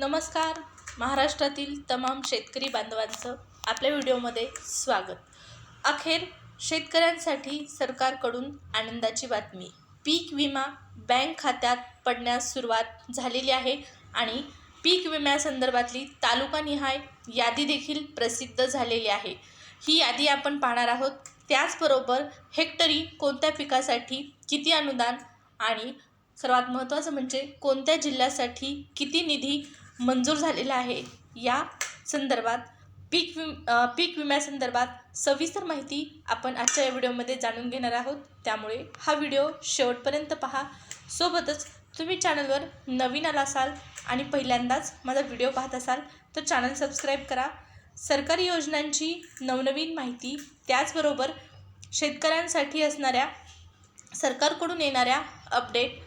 नमस्कार. महाराष्ट्रातील तमाम शेतकरी बांधवांचं आपल्या व्हिडिओमध्ये स्वागत. अखेर शेतकऱ्यांसाठी सरकारकडून आनंदाची बातमी. पीक विमा बँक खात्यात पडण्यास सुरुवात झालेली आहे आणि पीक विम्यासंदर्भातली तालुकानिहाय यादी देखील प्रसिद्ध झालेली आहे. ही यादी आपण पाहणार आहोत. त्याचबरोबर हेक्टरी कोणत्या पिकासाठी किती अनुदान आणि सर्वात महत्त्वाचं म्हणजे कोणत्या जिल्ह्यासाठी किती निधी मंजूर झालेला आहे. या संदर्भात पीक विम पीक विम्यासंदर्भात सविस्तर माहिती आपण आजच्या या व्हिडिओमध्ये जाणून घेणार आहोत. त्यामुळे हा व्हिडिओ शेवटपर्यंत पहा. सोबतच तुम्ही चॅनलवर नवीन आला असाल आणि पहिल्यांदाच माझा व्हिडिओ पाहत असाल तर चॅनल सबस्क्राईब करा. सरकारी योजनांची नवनवीन माहिती त्याचबरोबर शेतकऱ्यांसाठी असणाऱ्या सरकारकडून येणाऱ्या अपडेट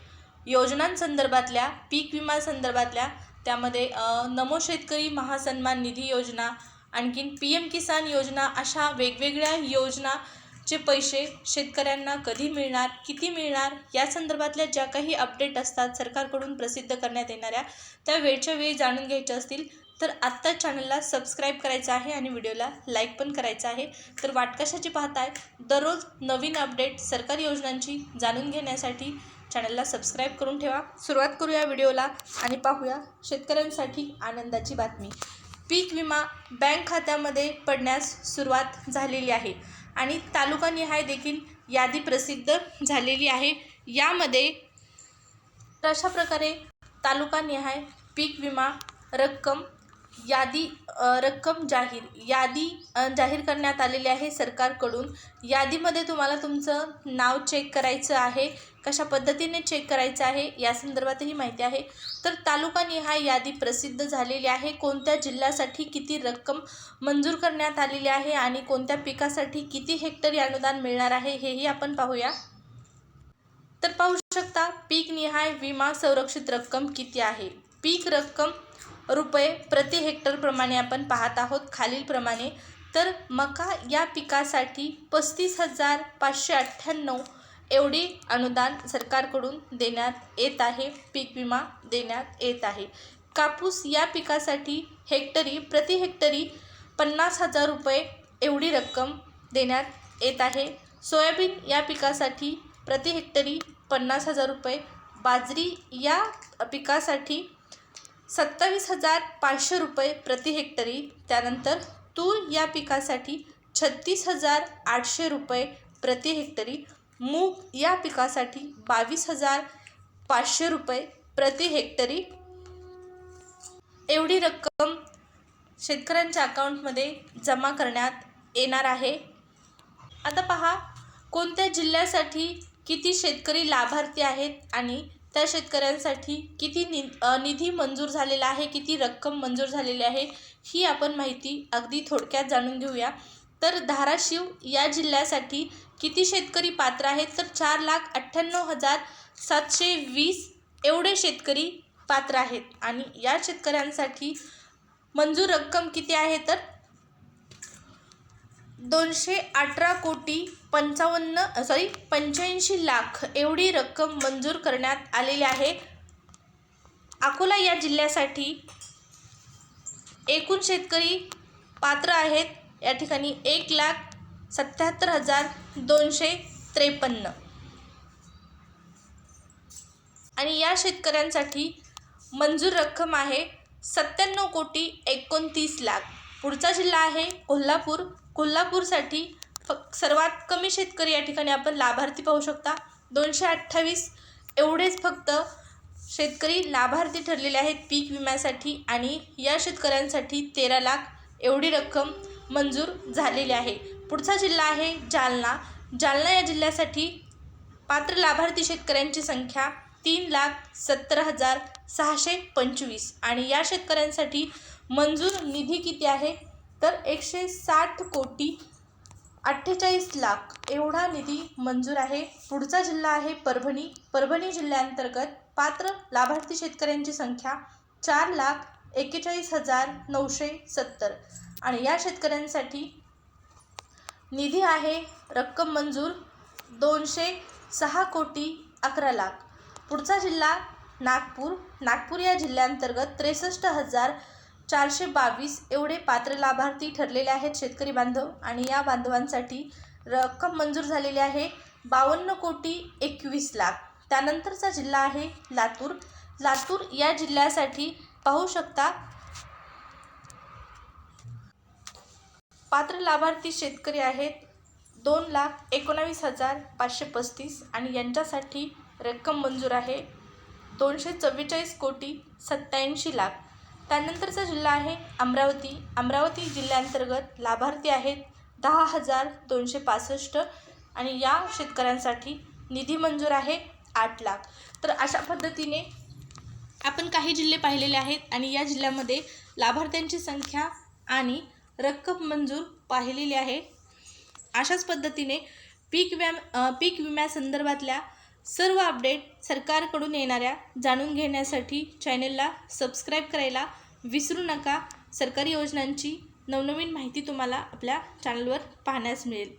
योजनांसंदर्भातल्या पीक विमा संदर्भातल्या त्यामध्ये नमो शेतकरी महासन्मान निधी योजना आणखीन पी एम किसान योजना अशा वेगवेगळ्या योजनाचे पैसे शेतकऱ्यांना कधी मिळणार किती मिळणार या संदर्भातल्या ज्या काही अपडेट असतात सरकारकडून प्रसिद्ध करण्यात येणाऱ्या त्या वेळच्या वेळी जाणून घ्यायच्या असतील. तर आत्ता चॅनलला सबस्क्राईब करायचं आहे आणि व्हिडिओला लाईक पण करायचं आहे. तर वाटकशाची पाहताय दररोज नवीन अपडेट सरकारी योजनांची जाणून घेण्यासाठी चॅनलला सबस्क्राईब करून ठेवा. सुरुवात करूया व्हिडिओला आणि पाहूया शेतकऱ्यांसाठी आनंदाची बातमी. पीक विमा बँक खात्यामध्ये पडण्यास सुरुवात झालेली आहे आणि तालुकानिहाय देखील यादी प्रसिद्ध झालेली आहे. यामध्ये तर अशा प्रकारे तालुकानिहाय पीक विमा रक्कम यादी रक्कम जाहीर यादी जाहीर करण्यात आलेली आहे सरकारकडून. यादीमध्ये तुम्हाला तुमचं नाव चेक करायचं आहे कशा पद्धतीने चेक करायचं आहे या संदर्भातही माहिती आहे. तर तालुकानिहाय यादी प्रसिद्ध झालेली आहे. कोणत्या जिल्ह्यासाठी किती रक्कम मंजूर करण्यात आलेली आहे आणि कोणत्या पिकासाठी किती हेक्टरी अनुदान मिळणार आहे हेही आपण पाहूया. तर पाहू शकता पीक निहाय विमा संरक्षित रक्कम किती आहे? पीक रक्कम रुपये प्रति हेक्टरप्रमाणे आपण पाहत आहोत. खालीलप्रमाणे तर मका या पिकासाठी पस्तीस हजार पाचशे अठ्ठ्याण्णव एवढी अनुदान सरकारकडून देण्यात येत आहे. पीक विमा देण्यात येत आहे. कापूस या पिकासाठी हेक्टरी प्रति हेक्टरी पन्नास हजार रुपये एवढी रक्कम देण्यात येत आहे. सोयाबीन या पिकासाठी प्रति हेक्टरी पन्नास हजार रुपये. बाजरी या पिकासाठी सत्तावीस हजार पाचशे रुपये प्रति हेक्टरी. त्यानंतर तूर या पिकासाठी छत्तीस हजार आठशे रुपये प्रति हेक्टरी. मूग या पिकासाठी बावीस हजार पाचशे रुपये प्रति हेक्टरी. एवढी रक्कम शेतकऱ्यांच्या अकाउंटमध्ये जमा करण्यात येणार आहे. आता पहा कोणत्या जिल्ह्यासाठी किती शेतकरी लाभार्थी आहेत आणि त्या शेतकऱ्यांसाठी किती नि निधी मंजूर झालेला आहे किती रक्कम मंजूर झालेली आहे ही आपण माहिती अगदी थोडक्यात जाणून घेऊया. तर धाराशिव या जिल्ह्यासाठी किती शेतकरी पात्र आहेत? तर चार लाख अठ्ठ्याण्णव हजार सातशे वीस एवढे शेतकरी पात्र आहेत. आणि या शेतकऱ्यांसाठी मंजूर रक्कम किती आहे? तर दोनशे अठरा कोटी पंचावन्न सॉरी पंच्याऐंशी लाख एवढी रक्कम मंजूर करण्यात आलेली आहे. अकोला या जिल्ह्यासाठी एकूण शेतकरी पात्र आहेत. या ठिकाणी एक लाख सत्याहत्तर हजार दोनशे त्रेपन्न. आणि या शेतकऱ्यांसाठी मंजूर रक्कम आहे सत्त्याण्णव कोटी एकोणतीस लाख. पुढचा जिल्हा आहे कोल्हापूर. कोल्हापूरसाठी फक्त सर्वात कमी शेतकरी या ठिकाणी आपण लाभार्थी पाहू शकता. दोनशे अठ्ठावीस एवढेच फक्त शेतकरी लाभार्थी ठरलेले आहेत पीक विम्यासाठी आणि या शेतकऱ्यांसाठी तेरा लाख एवढी रक्कम मंजूर झालेली आहे. पुढचा जिल्हा आहे जालना. जालना या जिल्ह्यासाठी पात्र लाभार्थी शेतकऱ्यांची संख्या तीन लाख सत्तर हजार सहाशे पंचवीस आणि या शेतकऱ्यांसाठी मंजूर निधी किती आहे? तर एकशे साठ कोटी अठ्ठेचाळीस लाख एवढा निधी मंजूर आहे. पुढचा जिल्हा आहे परभणी. परभणी जिल्ह्यांतर्गत पात्र लाभार्थी शेतकऱ्यांची संख्या चार लाख एक्केचाळीस हजार नऊशे सत्तर. आणि या शेतकऱ्यांसाठी निधी आहे रक्कम मंजूर दोनशे सहा कोटी अकरा लाख. पुढचा जिल्हा नागपूर. नागपूर या जिल्ह्यांतर्गत त्रेसष्ट हजार चारशे बावीस एवढे पात्र लाभार्थी ठरलेले आहेत शेतकरी बांधव आणि या बांधवांसाठी रक्कम मंजूर झालेली आहे. बावन्न कोटी एकवीस लाख. त्यानंतरचा जिल्हा आहे लातूर. लातूर या जिल्ह्यासाठी पाहू शकता पात्र लाभार्थी शेतकरी आहेत दोन लाख एकोणावीस हजार पाचशे पस्तीस आणि यांच्यासाठी रक्कम मंजूर आहे. दोनशे चव्वेचाळीस कोटी सत्त्याऐंशी लाख. त्यानंतरचा जिल्हा आहे अमरावती. अमरावती जिल्ह्यांतर्गत लाभार्थी आहेत दहा हजार दोनशे पासष्ट आणि या शेतकऱ्यांसाठी निधी मंजूर आहे आठ लाख. तर अशा पद्धतीने आपण काही जिल्हे पाहिलेले आहेत आणि या जिल्ह्यामध्ये लाभार्थ्यांची संख्या आणि रक्कम मंजूर पाहिलेली आहे. अशाच पद्धतीने पीक विम पीक विम्यासंदर्भातल्या सर्व अपडेट सरकारकडून येणाऱ्या जाणून घेण्यासाठी चॅनलला सबस्क्राईब करायला विसरू नका. सरकारी योजनांची नवनवीन माहिती तुम्हाला आपल्या चॅनलवर पाहण्यास मिळेल.